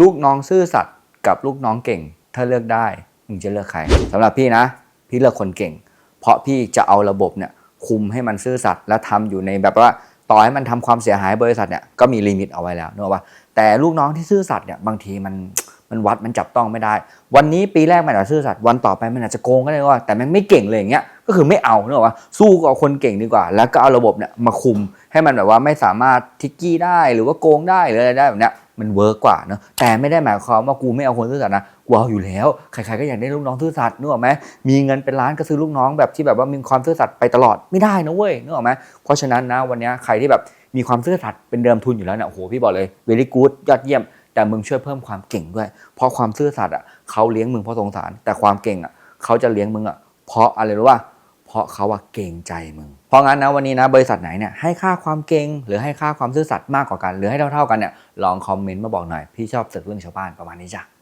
ลูกน้องซื่อสัตย์กับลูกน้องเก่ง ถ้าเลือกได้มึงจะเลือกใครสำหรับพี่นะ พี่เลือกคนเก่ง เพราะพี่จะเอาระบบเนี่ยคุมให้มันซื่อสัตย์และทำอยู่ในแบบว่าต่อให้มันทำความเสียหายบริษัทเนี่ยก็มีลิมิตเอาไว้แล้วนึกออกปะแต่ลูกน้องที่ซื่อสัตย์เนี่ยบางทีมันมันวัดมันจับต้องไม่ได้ วันนี้ปีแรกมันอาจจะซื่อสัตย์วันต่อไปมันอาจจะโกงก็ได้ว่า แต่มันไม่เก่งเลยอย่างเงี้ยก็คือไม่เอาเนกอะว่าสู้กับคนเก่งดีกว่า แล้วก็เอาระบบเนี่ยมาคุมให้มันแบบว่าไม่สามารถทิกกี้ได้หรือว่าโกงได้หรืออะไรได้แบบเนี้ย มันเวิร์กกว่าเนอะแต่ไม่ได้หมายความว่ากูไม่เอาคนซื่อสัตย์นะกูเอาอยู่แล้วใครๆก็อยากได้ลูกน้องซื่อสัตย์นึกออกไหมมีเงินเป็นล้านก็ซื้อลูกน้องแบบที่แบบว่ามีความซื่อสัตย์ไปตลอดไม่ได้นะเว้ยนึกออกไหมเพราะฉะนั้นนะวันนี้ใครที่แบบมีความซื่อสัตย์เป็นเดิมทุนอยู่แล้วเนี่ยโอ้โหพี่บอกเลย very good ยอดเยี่ยม แต่มึงช่วยเพิ่มความเก่งด้วย เพราะความซื่อสัตย์อะเขาเลี้ยงมึงเพราะสงสาร แต่ความเก่งอะเขาจะเลี้ยงมึงอะเพราะอะไรรู้ป่ะ เพราะเขาอะเก่งใจมึง เพราะงั้นนะวันนี้นะบริษัทไหนเนี่ยให้ค่าความเก่งหรือให้ค่าความซื่อสัตย์มากกว่ากัน หรือให้เท่าๆกันเนี่ยลองคอมเมนต์มาบอกหน่อยพี่ชอบสึกเรื่องชาวบ้านประมาณนี้จ้ะ